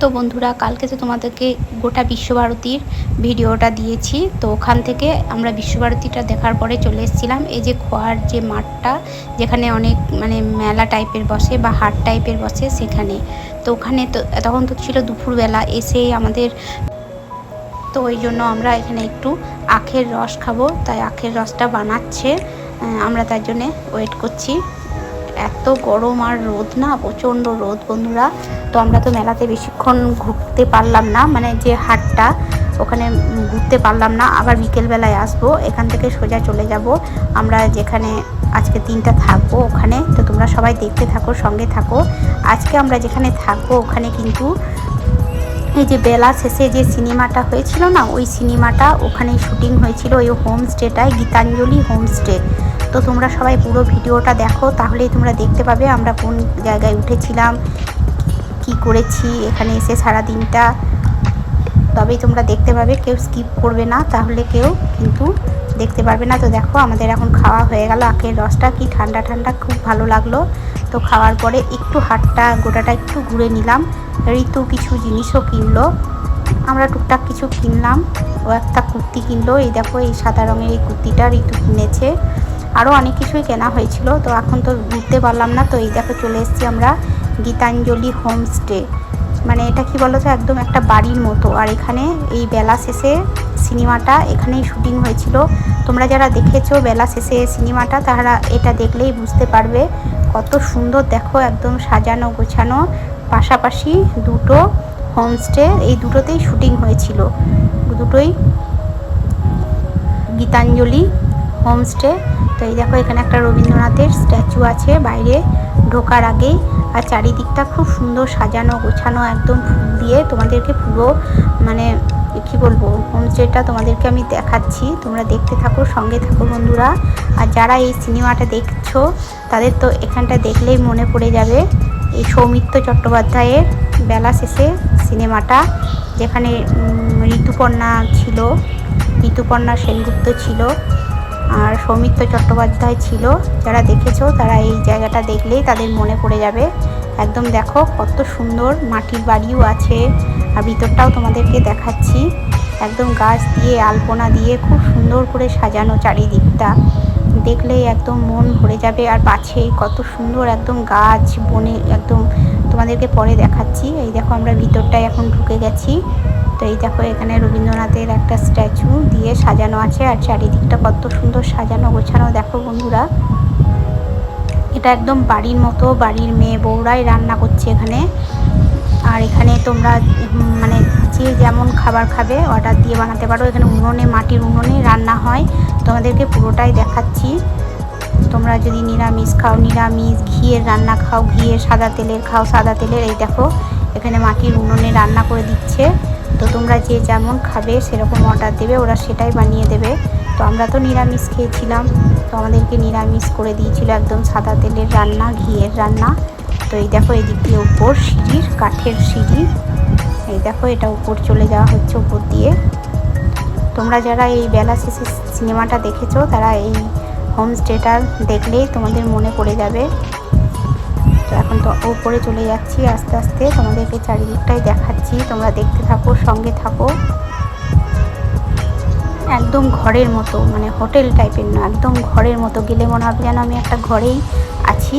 তো বন্ধুরা, কালকে তো তোমাদেরকে গোটা বিশ্বভারতীর ভিডিওটা দিয়েছি, তো ওখান থেকে আমরা বিশ্বভারতীটা দেখার পরে চলে এসেছিলাম। এই যে খোয়ার যে মাঠটা, যেখানে অনেক মানে মেলা টাইপের বসে বা হাট টাইপের বসে সেখানে। তো ওখানে তো, তখন তো ছিল দুপুরবেলা, এসেই আমাদের তো ওই জন্য আমরা এখানে একটু আখের রস খাব। তাই আখের রসটা বানাচ্ছে আমরা তার জন্যে ওয়েট করছি। এত গরম আর রোদ না, প্রচণ্ড রোদ বন্ধুরা। তো আমরা তো মেলাতে বেশিক্ষণ ঘুরতে পারলাম না মানে যে হাটটা, ওখানে ঘুরতে পারলাম না। আবার বিকেলবেলায় আসব, এখান থেকে সোজা চলে যাব। আমরা যেখানে আজকে তিনটা থাকব ওখানে। তো তোমরা সবাই দেখতে থাকো, সঙ্গে থাকো। আজকে আমরা যেখানে থাকব, ওখানে কিন্তু এই যে বেলা শেষে যে সিনেমাটা হয়েছিল না, ওই সিনেমাটা ওখানে শুটিং হয়েছিল ওই হোমস্টেটায়, গীতাঞ্জলি হোমস্টে। তো তোমরা সবাই পুরো ভিডিওটা দেখো, তাহলেই তোমরা দেখতে পাবে আমরা কোন জায়গায় উঠেছিলাম, কি করেছি, এখানে এসে সারা দিনটা তবেই তোমরা দেখতে পাবে, কেউ স্কিপ করবে না, তাহলে কেউ কিন্তু দেখতে পারবে না। তো দেখো, আমাদের এখন খাওয়া হয়ে গেল। আখের রসটা কি ঠান্ডা ঠান্ডা, খুব ভালো লাগল। তো খাওয়ার পরে একটু হাটটা গোটাটা একটু ঘুরে নিলাম। ঋতু কিছু জিনিসও কিনলো। আমরা টুকটাক কিছু কিনলাম। ও একটা কুর্তি কিনলো। এই দেখো, এই সাদা রঙের এই কুর্তিটা ঋতু কিনেছে। আরও অনেক কিছুই কেনা হয়েছিল। তো এখন তো ঘুরতে পারলাম না। তো এই দেখো, চলে এসেছি আমরা গীতাঞ্জলি হোমস্টে। মানে এটা কি বলতো, একদম একটা বাড়ির মতো। আর এখানে এই বেলা শেষে সিনেমাটা এখানেই শুটিং হয়েছিল। তোমরা যারা দেখেছ বেলা শেষে সিনেমাটা, তারা এটা দেখলেই বুঝতে পারবে কত সুন্দর দেখো, একদম সাজানো গোছানো। পাশাপাশি দুটো হোমস্টে, এই দুটোতেই শুটিং হয়েছিল। দুটোই গীতাঞ্জলি হোমস্টে। তো এই দেখো, এখানে একটা রবীন্দ্রনাথের স্ট্যাচু আছে বাইরে। ঢোকার আগেই আর চারিদিকটা খুব সুন্দর সাজানো, গোছানো একদম ফুল দিয়ে তোমাদেরকে পুরো মানে কি বলব হোমস্টেটা তোমাদেরকে আমি দেখাচ্ছি। তোমরা দেখতে থাকো, সঙ্গে থাকো বন্ধুরা। আর যারা এই সিনেমাটা দেখছ, তাদের তো এখানটা দেখলেই মনে পড়ে যাবে। এই সৌমিত্র চট্টোপাধ্যায়ের বেলা শেষে সিনেমাটা, যেখানে ঋতুপর্ণা ছিল, ঋতুপর্ণা সেনগুপ্ত ছিল। আর সৌমিত্র চট্টোপাধ্যায় ছিল, যারা দেখেছ তারা এই জায়গাটা দেখলেই তাদের মনে পড়ে যাবে। একদম দেখো কত সুন্দর মাটির বাড়িও আছে, আর ভিতরটাও তোমাদেরকে দেখাচ্ছি। একদম গাছ দিয়ে, আলপনা দিয়ে খুব সুন্দর করে সাজানো চারিদিকটা। দেখলেই একদম মন ভরে যাবে, আর পাশেই কত সুন্দর একদম গাছ, বনে একদম তোমাদেরকে পরে দেখাচ্ছি। এই দেখো আমরা ভিতরটায় এখন ঢুকে গেছি। তো এই দেখো, এখানে রবীন্দ্রনাথের একটা স্ট্যাচু দিয়ে সাজানো আছে আর চারিদিকটা কত সুন্দর সাজানো গোছানো। দেখো বন্ধুরা, এটা একদম বাড়ির মতো, বাড়ির মেয়ে বউরাই রান্না করছে এখানে। আর এখানে তোমরা মানে যে যেমন খাবার খাবে অর্ডার দিয়ে বানাতে পারো। এখানে উনুনে, মাটির উনুনে রান্না হয়। তোমাদেরকে পুরোটাই দেখাচ্ছি। তোমরা যদি নিরামিষ খাও, নিরামিষ ঘিয়ের রান্না খাও ঘিয়ের সাদা তেলের খাও, সাদা তেলের, এই দেখো, এখানে মাটির উনুনে রান্না করে দিচ্ছে। তো তোমরা যে যেমন খাবে, সেরকম অর্ডার দেবে, ওরা সেটাই বানিয়ে দেবে। তো আমরা তো নিরামিষ খেয়েছিলাম। তো আমাদেরকে নিরামিষ করে দিয়েছিল একদম সাদা তেলের রান্না, ঘিয়ের রান্না। তো এই দেখো এদিক দিয়ে উপর সিঁড়ির, কাঠের সিঁড়ি। এই দেখো এটা উপর চলে যাওয়া হচ্ছে উপর দিয়ে। তোমরা যারা এই বেলা শেষে সিনেমাটা দেখেছ, তারা এই হোমস্টেটা দেখলেই তোমাদের মনে পড়ে যাবে। তো এখন তো উপরে চলে যাচ্ছি আস্তে আস্তে। তোমাদেরকে চারিদিকটাই দেখাচ্ছি। তোমরা দেখতে থাকো, সঙ্গে থাকো। একদম ঘরের মতো মানে হোটেল টাইপের না, একদম ঘরের মতো। গেলে মনে হবে যেন আমি একটা ঘরেই আছি।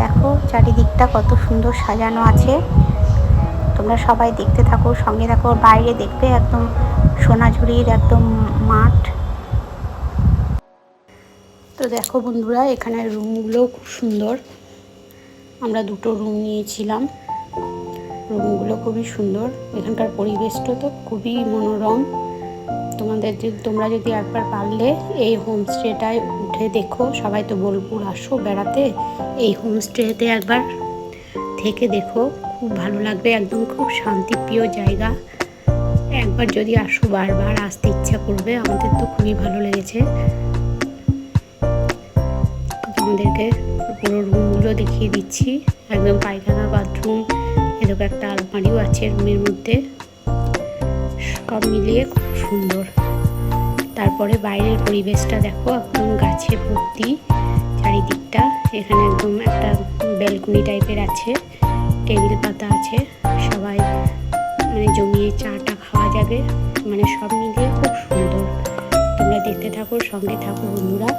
দেখো চারিদিকটা কত সুন্দর সাজানো আছে। তোমরা সবাই দেখতে থাকো, সঙ্গে থাকো। বাইরে দেখবে একদম সোনাঝুরির একদম মাঠ। দেখো বন্ধুরা, এখানে রুমগুলো খুব সুন্দর। আমরা দুটো রুম নিয়েছিলাম। রুমগুলো খুবই সুন্দর। এখানকার পরিবেশটা তো খুবই মনোরম। তোমাদের তোমরা যদি একবার পারলে এই হোমস্টেটায় উঠে দেখো। সবাই তো বোলপুর আসো, বেড়াতে। এই হোমস্টেতে একবার থেকে দেখো। খুব ভালো লাগবে, একদম খুব শান্তিপ্রিয় জায়গা। একবার যদি আসো বারবার, আসতে ইচ্ছা করবে। আমাদের তো খুবই ভালো লেগেছে। তোমাদেরকে পুরো রুমগুলো দেখিয়ে দিচ্ছি। একদম পায়খানা বাথরুম এরকম একটা আলমারিও আছে রুমের মধ্যে। সব মিলিয়ে খুব সুন্দর। তারপরে বাইরের পরিবেশটা দেখো, একদম গাছে ভর্তি চারিদিকটা। এখানে একদম একটা ব্যালকনি টাইপের আছে টেবিল পাতা আছে। সবাই মানে জমিয়ে চাটা খাওয়া যাবে। মানে সব মিলিয়ে খুব সুন্দর। তোমরা দেখতে থাকো, সঙ্গে থাকো বন্ধুরা।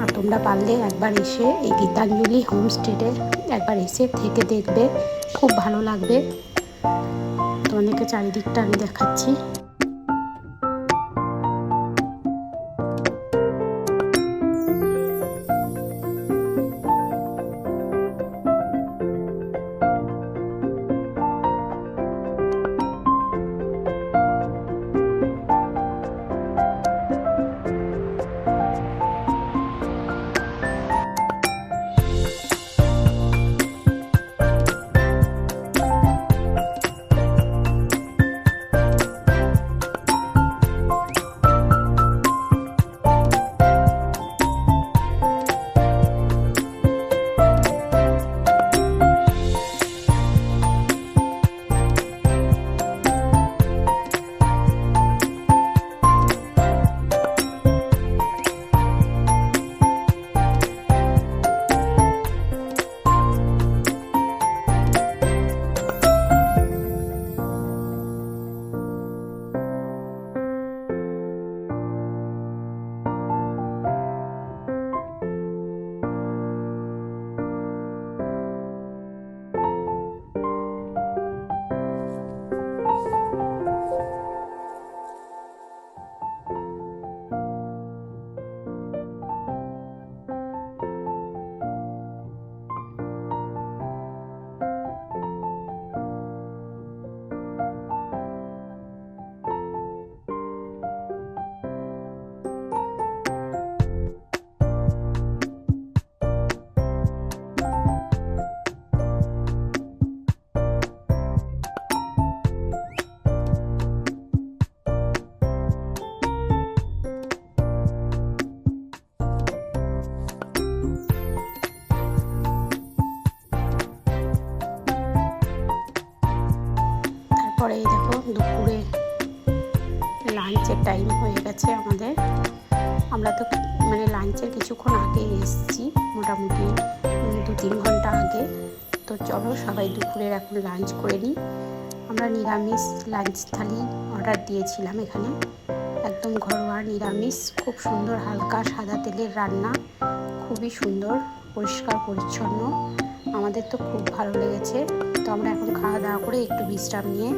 আর তোমরা পারলে একবার এসে এই গীতাঞ্জলি হোমস্টেতে একবার এসে থেকে দেখবে, খুব ভালো লাগবে। তো অনেকে চারিদিকটা আমি দেখাচ্ছি। টাইম হয়ে গেছে আমাদের। আমরা তো মানে লাঞ্চের কিছুক্ষণ আগে এসেছি, মোটামুটি দু তিন ঘণ্টা আগে। তো চলো সবাই দুপুরের এখন লাঞ্চ করে নিই। আমরা নিরামিষ লাঞ্চ থালি অর্ডার দিয়েছিলাম এখানে। একদম ঘরোয়া নিরামিষ, খুব সুন্দর হালকা সাদা তেলের রান্না, খুবই সুন্দর, পরিষ্কার, পরিচ্ছন্ন। আমাদের তো খুব ভালো লেগেছে। তো আমরা এখন খাওয়া দাওয়া করে একটু বিশ্রাম নিয়ে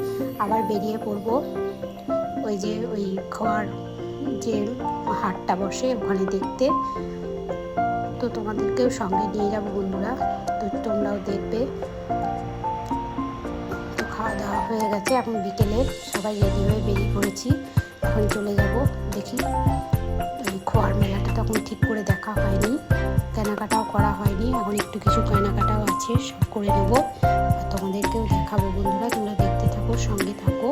আবার বেরিয়ে পড়ব। ওই যে ওই খাওয়ার যে হাটটা বসে ওখানে দেখতে। তো তোমাদেরকেও সঙ্গে নিয়ে যাব বন্ধুরা, তো তোমরাও দেখবে। তো খাওয়া দাওয়া হয়ে গেছে, এখন বিকেলে সবাই রেডি হয়ে বেরিয়ে পড়েছি। এখন চলে যাব, দেখি। খোয়ার মেলাটা তখন ঠিক করে দেখা হয়নি, কেনাকাটাও করা হয়নি। এখন একটু কিছু কেনাকাটাও আছে, সব করে নেব। আর তোমাদেরকেও দেখাবো বন্ধুরা, তোমরা দেখতে থাকো, সঙ্গে থাকো।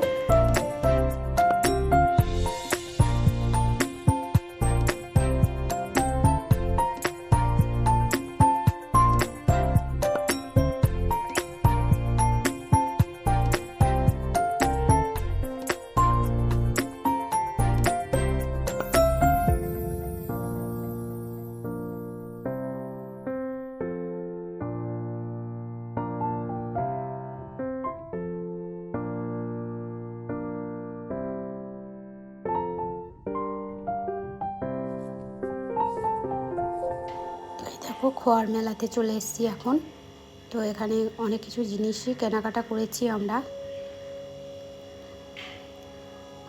দেখো, খোয়ার মেলাতে চলে এসেছি এখন। তো এখানে অনেক কিছু জিনিসই কেনাকাটা করেছি আমরা।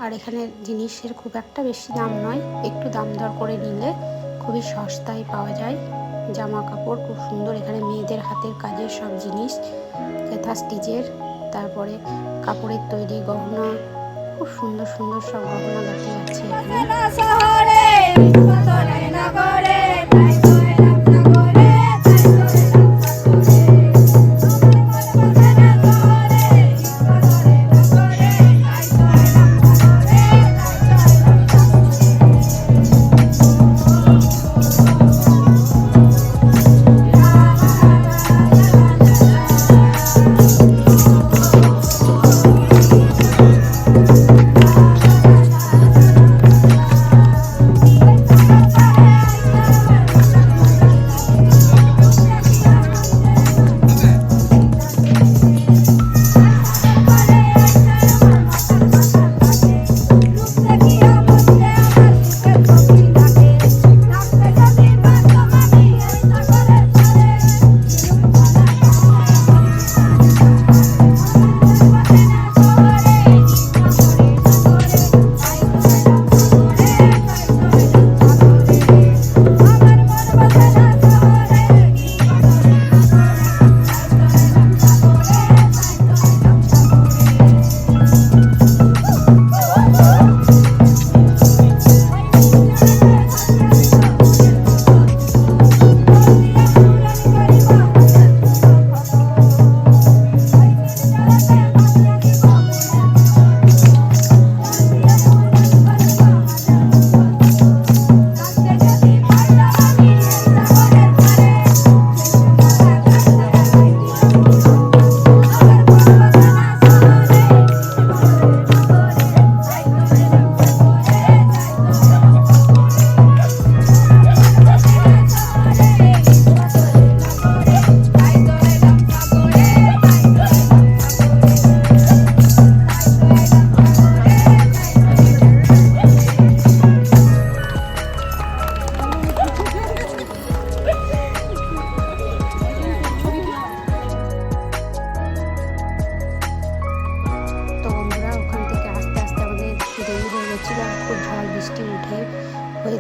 আর এখানে জিনিসের খুব একটা বেশি দাম নয়, একটু দাম দর করে নিলে খুবই সস্তায় পাওয়া যায়। জামা কাপড় খুব সুন্দর, এখানে মেয়েদের হাতের কাজের সব জিনিস কেথা স্টিচের, তারপরে কাপড়ের তৈরি গহনা, খুব সুন্দর সুন্দর সব গহনা গাটি যাচ্ছে এখানে।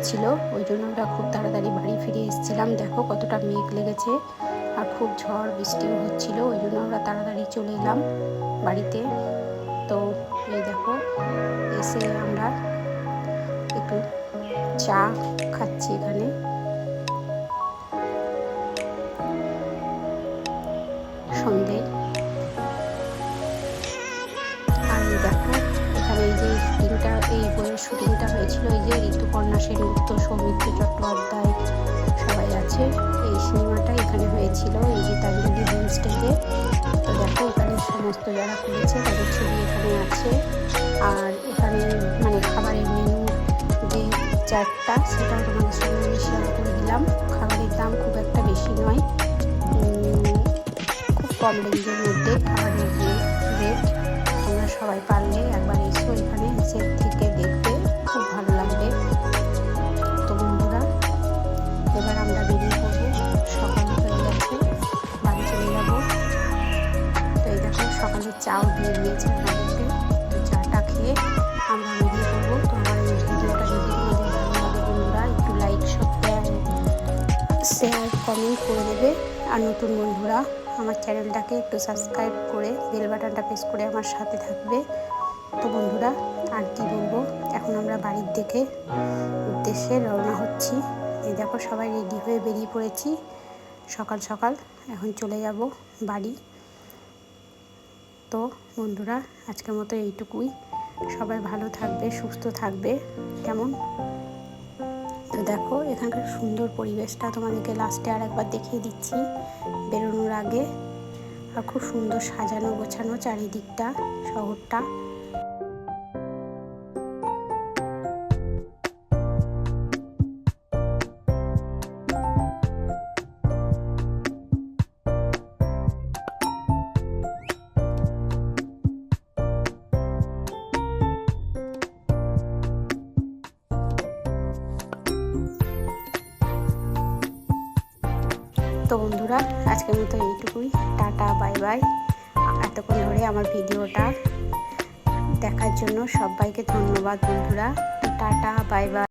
হচ্ছিল ওই জন্য আমরা খুব তাড়াতাড়ি বাড়ি ফিরে এসেছিলাম। দেখো কতটা মেঘ লেগেছে আর খুব ঝড় বৃষ্টিও হচ্ছিল, ওই জন্য আমরা তাড়াতাড়ি চলে এলাম বাড়িতে। তো এই দেখো, এসে আমরা একটু চা খাচ্ছি এখানে। সন্ধে। আর দেখো, এখানে এই যে শুটিংটা এই বইয়ের শুটিংটা হয়েছিল, এই যে ঋতুপর্ণা সেনগুপ্ত হয়েছিল এই যে তাঞ্জলি হোমস্টেতে। তো দেখো, এখানে সমস্ত যারা করেছে তাদের ছবি এখানে আছে। আর এখানে মানে খাবারের মেনু যে চারটা, সেটা তোমাদের সঙ্গে শেয়ার করে দিলাম। খাবারের দাম খুব একটা বেশি নয়। খুব কম রেঞ্জের মধ্যে খাবারের রেট তোমরা সবাই পারলে একবার এসো এখানে, এসে চাও দিয়ে দিয়েছে আমাদেরকে তো চাটা খেয়ে আমরা বেরিয়ে পড়ব তো আমার এই ভিডিওটা যদি ভালো লাগে বন্ধুরা, একটু লাইক শেয়ার শেয়ার কমেন্ট করে দেবে। আর নতুন বন্ধুরা, আমার চ্যানেলটাকে একটু সাবস্ক্রাইব করে বেল বাটনটা প্রেস করে আমার সাথে থাকবে। তো বন্ধুরা, আর কি বলব? এখন আমরা বাড়ির দিকে উদ্দেশ্যে রওনা হচ্ছি। এই দেখো, সবাই রেডি হয়ে বেরিয়ে পড়েছি। সকাল সকাল এখন চলে যাব বাড়ি। তো বন্ধুরা, আজকের মতো এইটুকুই। সবাই ভালো থাকবে, সুস্থ থাকবে। কেমন? তো দেখো, এখানকার সুন্দর পরিবেশটা তোমাদেরকে লাস্টে আর একবার দেখিয়ে দিচ্ছি, বেরোনোর আগে। আর খুব সুন্দর সাজানো গোছানো চারিদিকটা, শহরটা। তো বন্ধুরা, আজকের মতো এইটুকুই। Tata, bye bye. এতক্ষণ ধরে আমার ভিডিওটা দেখার জন্য সবাইকে ধন্যবাদ বন্ধুরা। Tata, bye bye.